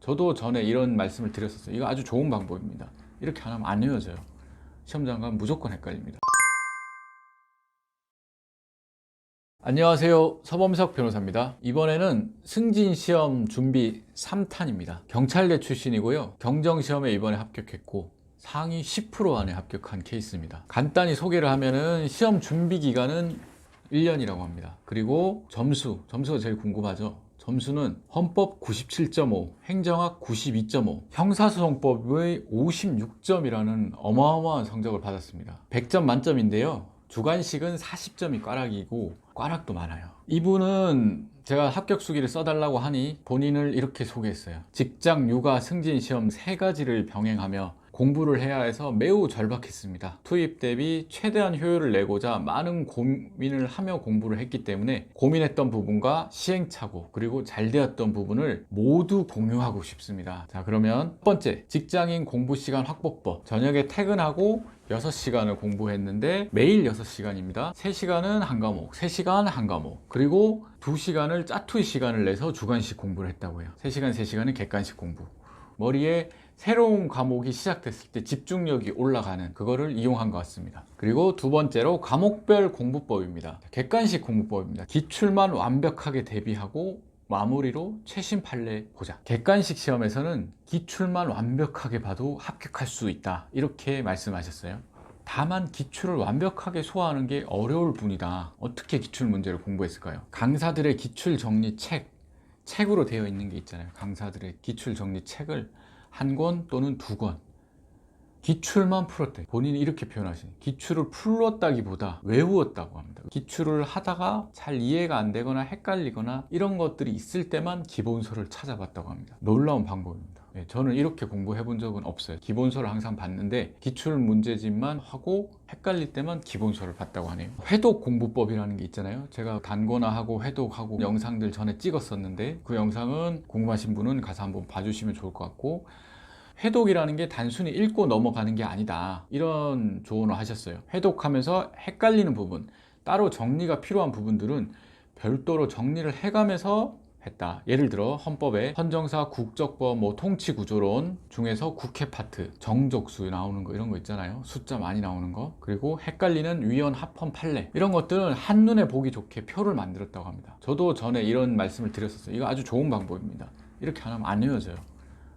저도 전에 이런 말씀을 드렸었어요. 이거 아주 좋은 방법입니다. 이렇게 안 하면 안 외워져요. 시험장 가면 무조건 헷갈립니다. 안녕하세요. 서범석 변호사입니다. 이번에는 승진 시험 준비 3탄입니다. 경찰대 출신이고요. 경정 시험에 이번에 합격했고 상위 10% 안에 합격한 케이스입니다. 간단히 소개를 하면은 시험 준비 기간은 1년이라고 합니다. 그리고 점수, 점수가 제일 궁금하죠. 점수는 헌법 97.5, 행정학 92.5, 형사소송법의 56점이라는 어마어마한 성적을 받았습니다. 100점 만점인데요. 주관식은 40점이 꽈락이고 꽈락도 많아요. 이분은 제가 합격 수기를 써달라고 하니 본인을 이렇게 소개했어요. 직장, 육아, 승진 시험 세 가지를 병행하며 공부를 해야 해서 매우 절박했습니다. 투입 대비 최대한 효율을 내고자 많은 고민을 하며 공부를 했기 때문에 고민했던 부분과 시행착오 그리고 잘 되었던 부분을 모두 공유하고 싶습니다. 자 그러면 첫 번째 직장인 공부 시간 확보법 저녁에 퇴근하고 6시간을 공부했는데 매일 6시간입니다. 3시간은 한 과목, 3시간 한 과목, 그리고 2시간을 짜투이 시간을 내서 주간식 공부를 했다고 해요. 3시간, 3시간은 객관식 공부. 머리에 새로운 과목이 시작됐을 때 집중력이 올라가는 그거를 이용한 것 같습니다. 그리고 두 번째로 과목별 공부법입니다. 객관식 공부법입니다. 기출만 완벽하게 대비하고 마무리로 최신 판례 보자. 객관식 시험에서는 기출만 완벽하게 봐도 합격할 수 있다. 이렇게 말씀하셨어요. 다만 기출을 완벽하게 소화하는 게 어려울 뿐이다. 어떻게 기출 문제를 공부했을까요? 강사들의 기출 정리 책, 책으로 되어 있는 게 있잖아요. 강사들의 기출 정리 책을 한 권 또는 두 권. 기출만 풀었대. 본인이 이렇게 표현하시니 기출을 풀었다기보다 외우었다고 합니다. 기출을 하다가 잘 이해가 안 되거나 헷갈리거나 이런 것들이 있을 때만 기본서를 찾아봤다고 합니다. 놀라운 방법입니다. 네, 저는 이렇게 공부해 본 적은 없어요. 기본서를 항상 봤는데 기출 문제집만 하고 헷갈릴 때만 기본서를 봤다고 하네요. 회독 공부법이라는 게 있잖아요. 제가 단권화하고 회독하고 영상들 전에 찍었었는데 그 영상은 궁금하신 분은 가서 한번 봐주시면 좋을 것 같고 회독이라는 게 단순히 읽고 넘어가는 게 아니다. 이런 조언을 하셨어요. 회독하면서 헷갈리는 부분, 따로 정리가 필요한 부분들은 별도로 정리를 해가면서 했다. 예를 들어 헌법에 헌정사 국적법 뭐 통치 구조론 중에서 국회 파트 정족수 나오는 거 이런 거 있잖아요. 숫자 많이 나오는 거. 그리고 헷갈리는 위헌 합헌 판례 이런 것들은 한눈에 보기 좋게 표를 만들었다고 합니다. 저도 전에 이런 말씀을 드렸었어요. 이거 아주 좋은 방법입니다. 이렇게 안 하면 안 외워져요.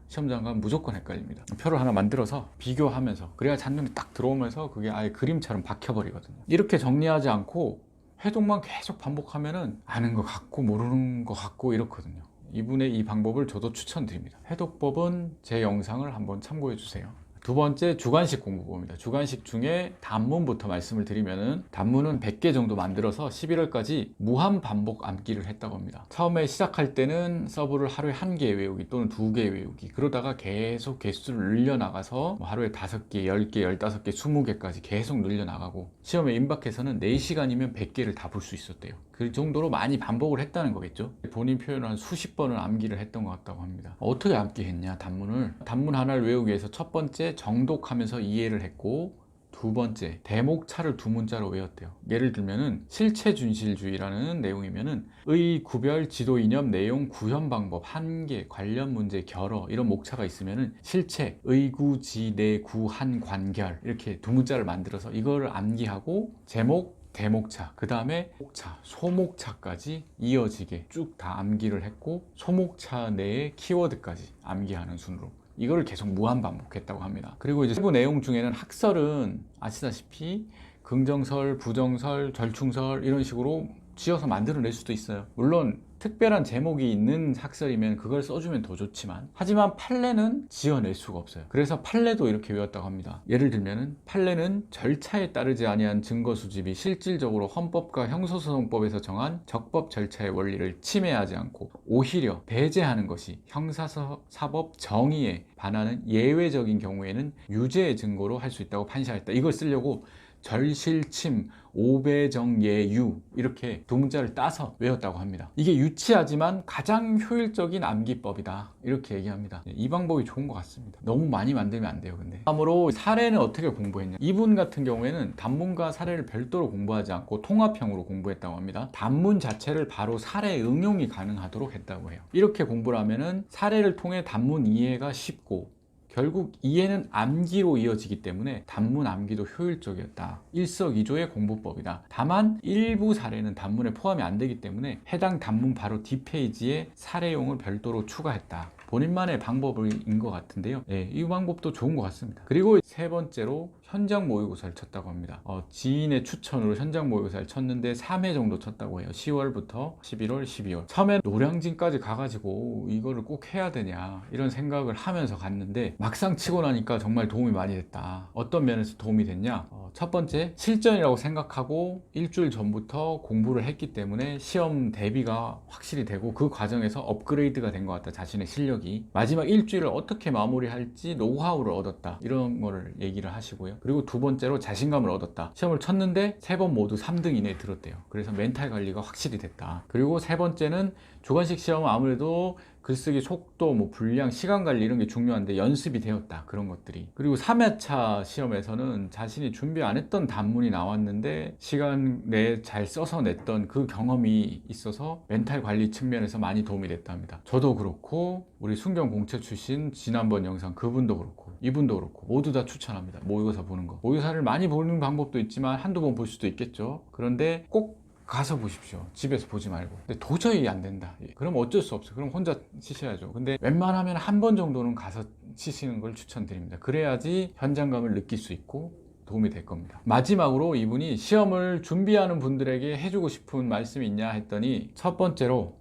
시험장 가면 무조건 헷갈립니다. 표를 하나 만들어서 비교하면서 그래야 잔눈에 딱 들어오면서 그게 아예 그림처럼 박혀버리거든요. 이렇게 정리하지 않고 회독만 계속 반복하면은 아는 것 같고 모르는 것 같고 이렇거든요. 이분의 이 방법을 저도 추천드립니다. 회독법은 제 영상을 한번 참고해 주세요. 두 번째 주관식 공부법입니다. 주관식 중에 단문부터 말씀을 드리면은 단문은 100개 정도 만들어서 11월까지 무한 반복 암기를 했다고 합니다. 처음에 시작할 때는 서브를 하루에 한 개 외우기 또는 두 개 외우기 그러다가 계속 개수를 늘려 나가서 뭐 하루에 5개, 10개, 15개, 20개까지 계속 늘려 나가고 시험에 임박해서는 4시간이면 100개를 다 볼 수 있었대요. 그 정도로 많이 반복을 했다는 거겠죠. 본인 표현을 한 수십 번을 암기를 했던 것 같다고 합니다. 어떻게 암기했냐 단문을 단문 하나를 외우기 위해서 첫 번째 정독하면서 이해를 했고 두 번째 대목차를 두 문자로 외웠대요. 예를 들면은 실체준실주의라는 내용이면은 의 구별 지도 이념 내용 구현 방법 한계 관련 문제 결어 이런 목차가 있으면은 실체 의구 지내 구한 관결 이렇게 두 문자를 만들어서 이거를 암기하고 제목 대목차, 그 다음에 목차, 소목차까지 이어지게 쭉 다 암기를 했고 소목차 내의 키워드까지 암기하는 순으로 이거를 계속 무한 반복했다고 합니다. 그리고 이제 세부 내용 중에는 학설은 아시다시피 긍정설, 부정설, 절충설 이런 식으로 지어서 만들어낼 수도 있어요. 물론 특별한 제목이 있는 학설이면 그걸 써주면 더 좋지만 하지만 판례는 지어낼 수가 없어요. 그래서 판례도 이렇게 외웠다고 합니다. 예를 들면은 판례는 절차에 따르지 아니한 증거 수집이 실질적으로 헌법과 형사소송법에서 정한 적법 절차의 원리를 침해하지 않고 오히려 배제하는 것이 형사사법 정의에 반하는 예외적인 경우에는 유죄의 증거로 할 수 있다고 판시하였다. 이걸 쓰려고 절실침, 오배정예유 이렇게 두 문자를 따서 외웠다고 합니다. 이게 유치하지만 가장 효율적인 암기법이다 이렇게 얘기합니다. 이 방법이 좋은 것 같습니다. 너무 많이 만들면 안 돼요. 근데 다음으로 사례는 어떻게 공부했냐? 이분 같은 경우에는 단문과 사례를 별도로 공부하지 않고 통합형으로 공부했다고 합니다. 단문 자체를 바로 사례 응용이 가능하도록 했다고 해요. 이렇게 공부를 하면은 사례를 통해 단문 이해가 쉽고 결국 이해는 암기로 이어지기 때문에 단문 암기도 효율적이었다. 일석이조의 공부법이다. 다만 일부 사례는 단문에 포함이 안 되기 때문에 해당 단문 바로 뒷페이지에 사례용을 별도로 추가했다. 본인만의 방법인 것 같은데요. 네, 이 방법도 좋은 것 같습니다. 그리고 세 번째로 현장 모의고사를 쳤다고 합니다. 어, 지인의 추천으로 현장 모의고사를 쳤는데 3회 정도 쳤다고 해요. 10월부터 11월, 12월. 처음에 노량진까지 가가지고 이거를 꼭 해야 되냐 이런 생각을 하면서 갔는데 막상 치고 나니까 정말 도움이 많이 됐다. 어떤 면에서 도움이 됐냐? 어, 첫 번째 실전이라고 생각하고 일주일 전부터 공부를 했기 때문에 시험 대비가 확실히 되고 그 과정에서 업그레이드가 된 것 같다. 자신의 실력이 마지막 일주일을 어떻게 마무리할지 노하우를 얻었다. 이런 거를 얘기를 하시고요. 그리고 두 번째로 자신감을 얻었다. 시험을 쳤는데 세 번 모두 3등 이내에 들었대요. 그래서 멘탈 관리가 확실히 됐다. 그리고 세 번째는 주관식 시험은 아무래도 글쓰기 속도, 뭐 분량, 시간 관리 이런 게 중요한데 연습이 되었다. 그런 것들이. 그리고 3회차 시험에서는 자신이 준비 안 했던 단문이 나왔는데 시간 내에 잘 써서 냈던 그 경험이 있어서 멘탈 관리 측면에서 많이 도움이 됐답니다. 저도 그렇고 우리 순경 공채 출신 지난번 영상 그분도 그렇고 이분도 그렇고 모두 다 추천합니다. 모의고사 보는 거. 모의고사를 많이 보는 방법도 있지만 한두 번 볼 수도 있겠죠. 그런데 꼭 가서 보십시오. 집에서 보지 말고. 근데 도저히 안 된다. 예, 그럼 어쩔 수 없어요. 그럼 혼자 치셔야죠. 근데 웬만하면 한 번 정도는 가서 치시는 걸 추천드립니다. 그래야지 현장감을 느낄 수 있고 도움이 될 겁니다. 마지막으로 이분이 시험을 준비하는 분들에게 해주고 싶은 말씀이 있냐 했더니 첫 번째로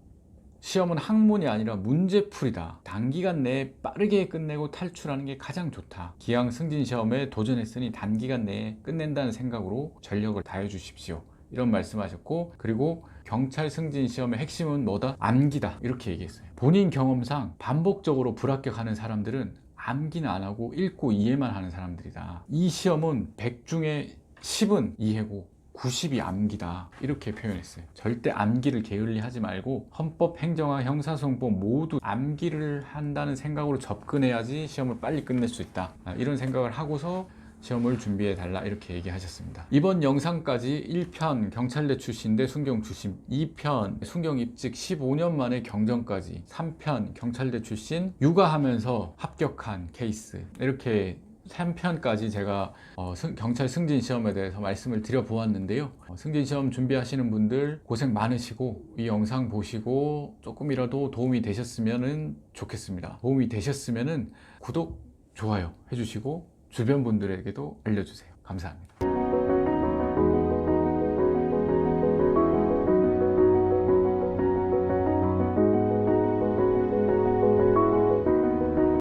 시험은 학문이 아니라 문제풀이다. 단기간 내에 빠르게 끝내고 탈출하는 게 가장 좋다. 기왕 승진 시험에 도전했으니 단기간 내에 끝낸다는 생각으로 전력을 다해 주십시오. 이런 말씀하셨고 그리고 경찰 승진 시험의 핵심은 뭐다? 암기다. 이렇게 얘기했어요. 본인 경험상 반복적으로 불합격하는 사람들은 암기는 안 하고 읽고 이해만 하는 사람들이다. 이 시험은 100 중에 10은 이해고 90이 암기다 이렇게 표현했어요 절대 암기를 게을리 하지 말고 헌법, 행정학, 형사소송법 모두 암기를 한다는 생각으로 접근해야지 시험을 빨리 끝낼 수 있다 아, 이런 생각을 하고서 시험을 준비해 달라 이렇게 얘기하셨습니다 이번 영상까지 1편 경찰대 출신대 순경 출신 2편 순경 입직 15년 만에 경정까지 3편 경찰대 출신 육아하면서 합격한 케이스 이렇게 3편까지 제가 어, 승- 경찰 승진 시험에 대해서 말씀을 드려 보았는데요. 어, 승진 시험 준비하시는 분들 고생 많으시고 이 영상 보시고 조금이라도 도움이 되셨으면 좋겠습니다. 도움이 되셨으면 구독, 좋아요 해주시고 주변 분들에게도 알려주세요. 감사합니다.